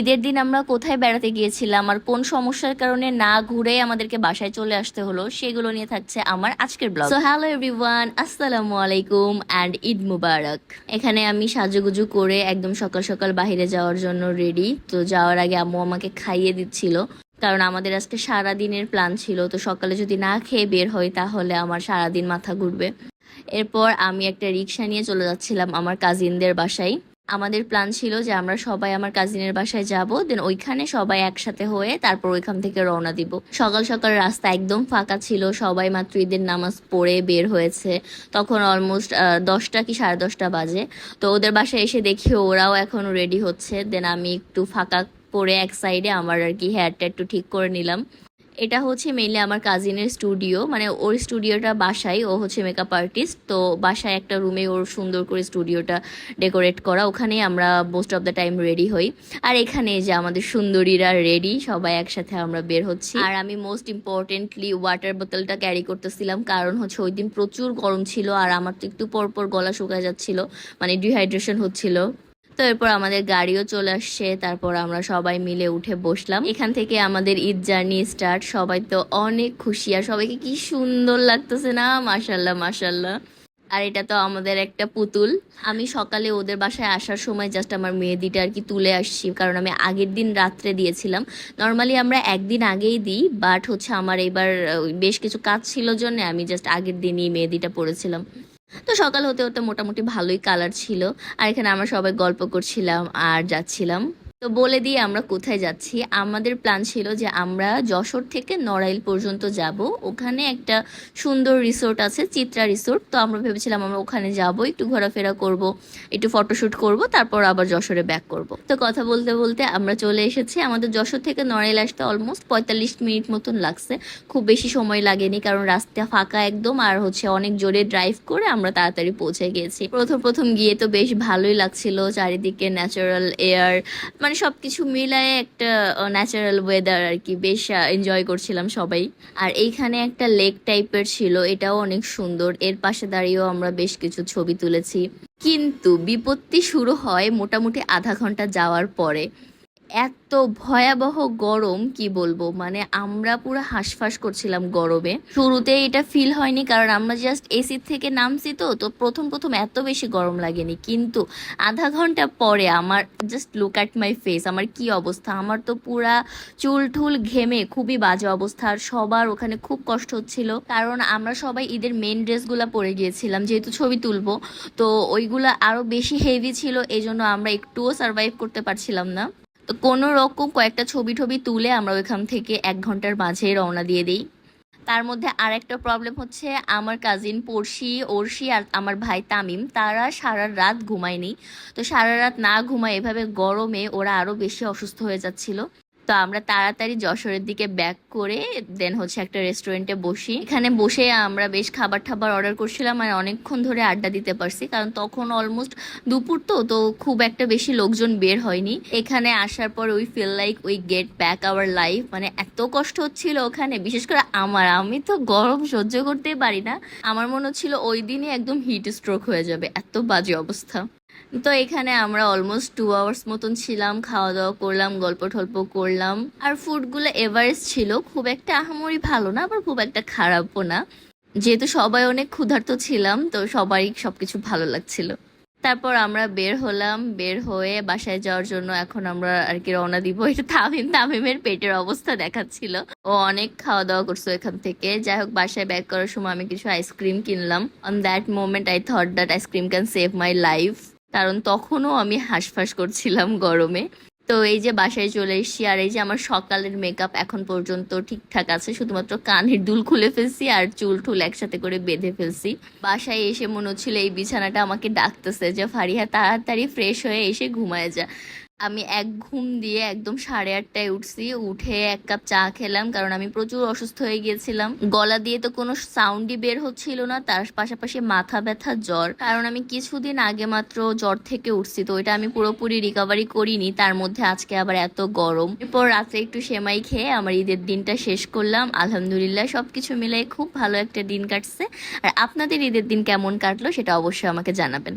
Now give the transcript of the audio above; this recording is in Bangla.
ঈদের দিন আমরা কোথায় বেড়াতে গিয়েছিলাম আর কোন সমস্যার কারণে না ঘুরে আমাদেরকে বাসায় চলে আসতে হলো, সেগুলো নিয়ে থাকছে আমার আজকের ব্লগ সো হ্যালো এভরিওয়ান আসসালামু আলাইকুম অ্যান্ড ঈদ মুবারক। এখানে আমি সাজুগুজু করে একদম সকাল সকাল বাইরে যাওয়ার জন্য রেডি তো যাওয়ার আগে আম্মু আমাকে খাইয়ে দিচ্ছিল, কারণ আমাদের আজকে সারা দিনের প্ল্যান ছিল। তো সকালে যদি না খেয়ে বের হই, তাহলে আমার সারা দিন মাথা ঘুরবে। এরপর আমি একটা রিক্সা নিয়ে চলে যাচ্ছিলাম আমার কাজিনদের বাসায়। আমাদের প্ল্যান ছিল যে আমরা সবাই আমার কাজিনের বাসায় যাব দেন ওইখানে সবাই একসাথে হয়ে তারপর ওইখান থেকে রওনা দিব। সকাল সকাল রাস্তা একদম ফাঁকা ছিল, সবাই মাত্র ঈদের নামাজ পড়ে বের হয়েছে। তখন অলমোস্ট দশটা কি সাড়ে দশটা বাজে। তো ওদের বাসায় এসে দেখি ওরাও এখন রেডি হচ্ছে। দেন আমি একটু ফাঁকা করে এক সাইডে আমার আর কি হেয়ারটা একটু ঠিক করে নিলাম। এটা হচ্ছে মেইনলি আমার কাজিনের স্টুডিও মানে ওর স্টুডিওটা বাসায়, ও হচ্ছে মেকআপ আর্টিস্ট তো বাসায় একটা রুমে ওর সুন্দর করে স্টুডিওটা ডেকোরেট করা, ওখানেই আমরা most of the time ready হই। আর এখানে যে আমাদের সুন্দরীরা রেডি সবাই একসাথে আমরা বের হচ্ছি। আর আমি মোস্ট ইম্পর্টেন্টলি ওয়াটার বোতলটা ক্যারি করতেছিলাম, কারণ হচ্ছে ওই দিন প্রচুর গরম ছিল, আর আমার তো একটু পর পর গলা শুকায় যাচ্ছিল মানে ডিহাইড্রেশন হচ্ছিল। তো এরপর আমাদের গাড়িও চলে আসছে, তারপর আমরা সবাই মিলে উঠে বসলাম। এখান থেকে আমাদের ঈদ জার্নি স্টার্ট, সবাই তো অনেক খুশি আর সবাইকে কি সুন্দর লাগতেছে না? মাসাল্লাহ মাসাল্লাহ আর এটা তো আমাদের একটা পুতুল। আমি সকালে ওদের বাসায় আসার সময় জাস্ট আমার মেহেদিটা আর কি তুলে আসছি, কারণ আমি আগের দিন রাত্রে দিয়েছিলাম। নর্মালি আমরা একদিন আগেই দিই বাট হচ্ছে আমার এবার বেশ কিছু কাজ ছিল জন্য আমি জাস্ট আগের দিনই মেহেদিটা পরেছিলাম। তো সকাল হতে হতে মোটামুটি ভালোই কালার ছিল। আর এখানে আমরা সবাই গল্প করছিলাম আর যাচ্ছিলাম। তো বলে দিয়ে আমরা কোথায় যাচ্ছি? আমাদের প্ল্যান ছিল যে আমরা যশোর থেকে নড়াইল পর্যন্ত যাব। ওখানে একটা সুন্দর রিসোর্ট আছে, চিত্রা রিসোর্ট তো আমরা ভেবেছিলাম আমরা ওখানে যাব, একটু ঘোরাফেরা করব, একটু ফটোশ্যুট করব, তারপর আবার যশোরে ব্যাক করব। তো কথা বলতে বলতে আমরা চলে এসেছি। আমাদের যশোর থেকে নড়াইল আসতে অলমোস্ট পঁয়তাল্লিশ মিনিট মতন লাগছে। খুব বেশি সময় লাগেনি কারণ রাস্তা ফাঁকা একদম আর হচ্ছে অনেক জোরে ড্রাইভ করে আমরা তাড়াতাড়ি পৌঁছে গিয়েছি প্রথম প্রথম গিয়ে তো বেশ ভালোই লাগছিল, চারিদিকে ন্যাচারাল এয়ার মানে সবকিছু মিলায়ে একটা ন্যাচারাল ওয়েদার আর কি বেশ এনজয় করছিলাম সবাই। আর এইখানে একটা লেক টাইপের ছিল, এটাও অনেক সুন্দর। এর পাশে দাঁড়িয়েও আমরা বেশ কিছু ছবি তুলেছি। কিন্তু বিপত্তি শুরু হয় মোটামুটি আধা ঘণ্টা যাওয়ার পরে। এত ভয়াবহ গরম, কি বলব? মানে আমরা পুরো হাঁসফাঁস করছিলাম গরমে। শুরুতে এটা ফিল হয়নি, কারণ আমরা জাস্ট এসি থেকে নামছি তো তো প্রথম প্রথম এত বেশি গরম লাগেনি। কিন্তু আধা ঘণ্টা পরে আমার just look at my face আমার কি অবস্থা? আমার তো পুরা চুল ঠুল ঘেমে খুবই বাজে অবস্থা, আর সবার ওখানে খুব কষ্ট হচ্ছিল। কারণ আমরা সবাই ঈদের মেন ড্রেসগুলো পরে গিয়েছিলাম, যেহেতু ছবি তুলবো। তো ওইগুলো আরও বেশি হেভি ছিল এই জন্য আমরা একটুও সার্ভাইভ করতে পারছিলাম না। কোনো রকম কয়েকটা ছবি টবি তুলে আমরা ওইখান থেকে এক ঘণ্টার মাঝে রওনা দিয়ে দিই। তার মধ্যে আর একটা প্রবলেম হচ্ছে আমার কাজিন পড়শি, ওরশি আর আমার ভাই তামিম, তারা সারা রাত ঘুমায়নি। তো সারা রাত না ঘুমায় এভাবে গরমে ওরা আরও বেশি অসুস্থ হয়ে যাচ্ছিল। তো আমরা তাড়াতাড়ি যশোরের দিকে ব্যাক করে দেন হচ্ছে একটা রেস্টুরেন্টে বসি। এখানে বসে আমরা বেশ খাবার টাবার অর্ডার করছিলাম আর অনেকক্ষণ ধরে আড্ডা দিতে পারছি, কারণ তখন অলমোস্ট দুপুর তো তো খুব একটা বেশি লোকজন বের হয়নি। এখানে আসার পর we feel like we get back our life মানে এত কষ্ট হচ্ছিল ওখানে, বিশেষ করে আমার। আমি তো গরম সহ্য করতেই পারি না। আমার মনে হচ্ছিল ওই দিনই একদম হিট স্ট্রোক হয়ে যাবে, এত বাজে অবস্থা। তো এখানে আমরা অলমোস্ট টু আওয়ার্স মতন ছিলাম খাওয়া দাওয়া করলাম গল্প টল্প করলাম। আর ফুডগুলো এভারেস্ট ছিল, খুব একটা আহামরি ভালো না, আবার খুব একটা খারাপও না। যেহেতু সবাই অনেক ক্ষুধার্ত ছিলাম, তো সবারই সবকিছু ভালো লাগছিল। তারপর আমরা বের হলাম, বের হয়ে বাসায় যাওয়ার জন্য এখন আমরা আর কি রওনা দিব। এটা তামিম, তামিমের পেটের অবস্থা দেখাচ্ছিল। ও অনেক খাওয়া দাওয়া করছ এখান থেকে। যাই হোক, বাসায় ব্যাক করার সময় আমি কিছু আইসক্রিম কিনলাম। On that moment I thought that ice cream can save my life কারণ তখনও আমি হাঁসফাঁস করছিলাম গরমে। তো এই যে বাসায় চলে এসেছি আর এই যে আমার সকালের মেকআপ এখন পর্যন্ত ঠিকঠাক আছে, শুধুমাত্র কানের দুল খুলে ফেলছি আর চুল টুল একসাথে করে বেঁধে ফেলছি। বাসায় এসে মনে হচ্ছিল এই বিছানাটা আমাকে ডাকতেছে যে, ফারিহা, তাড়াতাড়ি ফ্রেশ হয়ে এসে ঘুমায় যা। আমি এক ঘুম দিয়ে একদম সাড়ে আটটায় উঠছি, উঠে এক কাপ চা খেলাম, কারণ আমি প্রচুর অসুস্থ হয়ে গিয়েছিলাম। গলা দিয়ে তো কোনো সাউন্ডই বের হচ্ছিল না, তার পাশাপাশি মাথা ব্যথা, জ্বর। কারণ আমি কিছুদিন আগে মাত্র জ্বর থেকে উঠছি, তো এটা আমি পুরোপুরি রিকভারি করিনি, তার মধ্যে আজকে আবার এত গরম। এরপর রাতে একটু সেমাই খেয়ে আমার ঈদের দিনটা শেষ করলাম। আলহামদুলিল্লাহ, সবকিছু মিলে খুব ভালো একটা দিন কাটছে। আর আপনাদের ঈদের দিন কেমন কাটলো, সেটা অবশ্যই আমাকে জানাবেন।